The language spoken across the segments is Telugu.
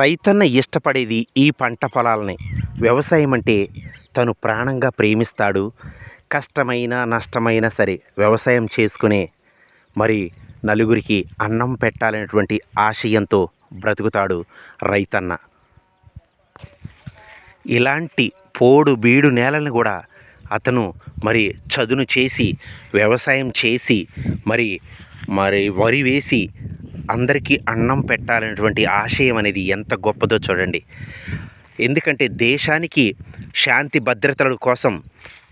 రైతన్న ఇష్టపడేది ఈ పంట పొలాలని. వ్యవసాయం అంటే తను ప్రాణంగా ప్రేమిస్తాడు. కష్టమైన నష్టమైనా సరే వ్యవసాయం చేసుకునే మరి నలుగురికి అన్నం పెట్టాలనేటువంటి ఆశయంతో బ్రతుకుతాడు రైతన్న. ఇలాంటి పోడు బీడు నేలను కూడా అతను మరి చదును చేసి వ్యవసాయం చేసి మరి మరి వరి వేసి అందరికీ అన్నం పెట్టాలనేటువంటి ఆశయం అనేది ఎంత గొప్పదో చూడండి. ఎందుకంటే దేశానికి శాంతి భద్రతల కోసం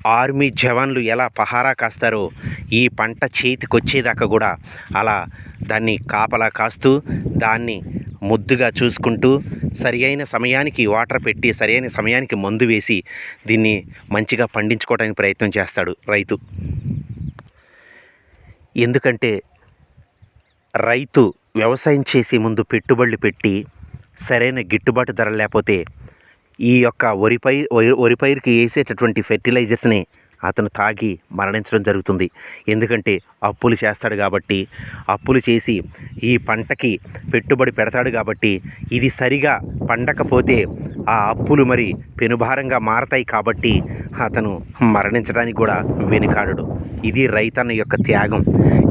ఆర్మీ జవాన్లు ఎలా పహారా కాస్తారో ఈ పంట చేతికి వచ్చేదాకా కూడా అలా దాన్ని కాపలా కాస్తూ దాన్ని ముద్దుగా చూసుకుంటూ సరి అయిన సమయానికి వాటర్ పెట్టి సరి అయిన సమయానికి మందు వేసి దీన్ని మంచిగా పండించుకోవడానికి ప్రయత్నం చేస్తాడు రైతు. ఎందుకంటే రైతు వ్యవసాయం చేసే ముందు పెట్టుబడులు పెట్టి సరైన గిట్టుబాటు ధర లేకపోతే ఈ యొక్క వరి పై వరి పైరుకి వేసేటటువంటి ఫెర్టిలైజర్స్ని అతను తాగి మరణించడం జరుగుతుంది. ఎందుకంటే అప్పులు చేస్తాడు కాబట్టి అప్పులు చేసి ఈ పంటకి పెట్టుబడి పెడతాడు కాబట్టి ఇది సరిగా పండకపోతే ఆ అప్పులు మరి పెనుభారంగా మారతాయి కాబట్టి అతను మరణించడానికి కూడా వెనుకాడడు. ఇది రైతన్న యొక్క త్యాగం.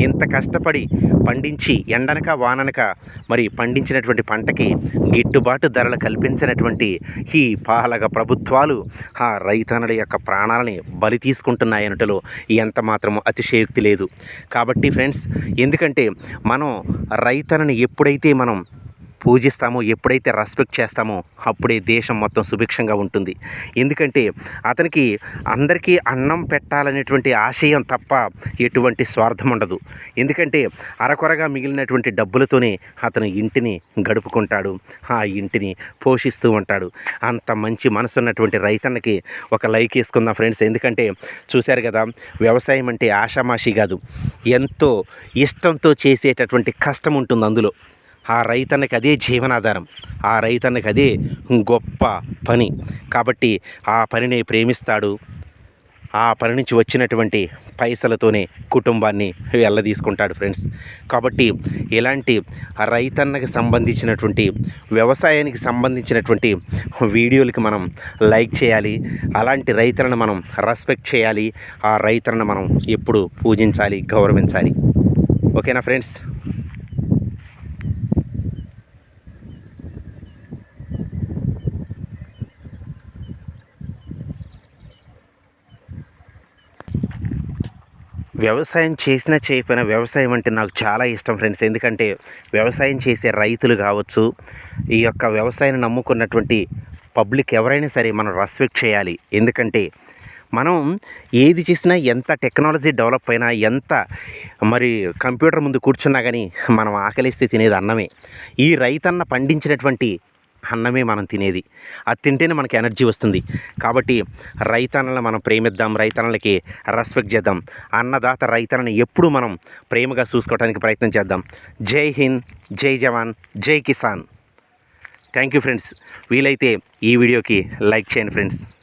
ఇంత కష్టపడి పండించి ఎండనక వాననక మరి పండించినటువంటి పంటకి గిట్టుబాటు ధరలు కల్పించినటువంటి ఈ పాలక ప్రభుత్వాలు ఆ రైతన్నల యొక్క ప్రాణాలని బలి తీసుకుంటున్నాయనటలో ఎంత మాత్రం అతిశయోక్తి లేదు. కాబట్టి ఫ్రెండ్స్ ఎందుకంటే మనం రైతన్నని ఎప్పుడైతే మనం పూజిస్తామో ఎప్పుడైతే రెస్పెక్ట్ చేస్తామో అప్పుడే దేశం మొత్తం సుభిక్షంగా ఉంటుంది. ఎందుకంటే అతనికి అందరికీ అన్నం పెట్టాలనేటువంటి ఆశయం తప్ప ఎటువంటి స్వార్థం ఉండదు. ఎందుకంటే అరకొరగా మిగిలినటువంటి డబ్బులతోనే అతను ఇంటిని గడుపుకుంటాడు. ఆ ఇంటిని పోషిస్తూ ఉంటాడు. అంత మంచి మనసు ఉన్నటువంటి రైతన్నకి ఒక లైక్ వేసుకుందాం ఫ్రెండ్స్. ఎందుకంటే చూశారు కదా వ్యవసాయం అంటే ఆషామాషి కాదు. ఎంతో ఇష్టంతో చేసేటటువంటి కష్టం ఉంటుంది అందులో. ఆ రైతన్నకి అదే జీవనాధారం. ఆ రైతన్నకి అదే గొప్ప పని. కాబట్టి ఆ పనిని ప్రేమిస్తాడు. ఆ పని నుంచి వచ్చినటువంటి పైసలతోనే కుటుంబాన్ని వెళ్ళదీసుకుంటాడు ఫ్రెండ్స్. కాబట్టి ఇలాంటి రైతన్నకి సంబంధించినటువంటి వ్యవసాయానికి సంబంధించినటువంటి వీడియోలకి మనం లైక్ చేయాలి. అలాంటి రైతులను మనం రెస్పెక్ట్ చేయాలి. ఆ రైతులను మనం ఎప్పుడు పూజించాలి గౌరవించాలి. ఓకేనా ఫ్రెండ్స్? వ్యవసాయం చేసినా చేయకపోయినా వ్యవసాయం అంటే నాకు చాలా ఇష్టం ఫ్రెండ్స్. ఎందుకంటే వ్యవసాయం చేసే రైతులు కావచ్చు ఈ యొక్క వ్యవసాయాన్ని నమ్ముకున్నటువంటి పబ్లిక్ ఎవరైనా సరే మనం రెస్పెక్ట్ చేయాలి. ఎందుకంటే మనం ఏది చేసినా ఎంత టెక్నాలజీ డెవలప్ అయినా ఎంత మరి కంప్యూటర్ ముందు కూర్చున్నా కానీ మనం ఆకలిస్తే తినేది అన్నమే. ఈ రైతన్న పండించినటువంటి అన్నమే మనం తినేది. అది తింటేనే మనకి ఎనర్జీ వస్తుంది. కాబట్టి రైతన్నలను మనం ప్రేమిద్దాం రైతన్నలకి రెస్పెక్ట్ చేద్దాం. అన్నదాత రైతన్నని ఎప్పుడు మనం ప్రేమగా చూసుకోవడానికి ప్రయత్నం చేద్దాం. జై హింద్ జై జవాన్ జై కిసాన్. Thank you friends. వీలైతే ఈ వీడియోకి లైక్ చేయండి ఫ్రెండ్స్.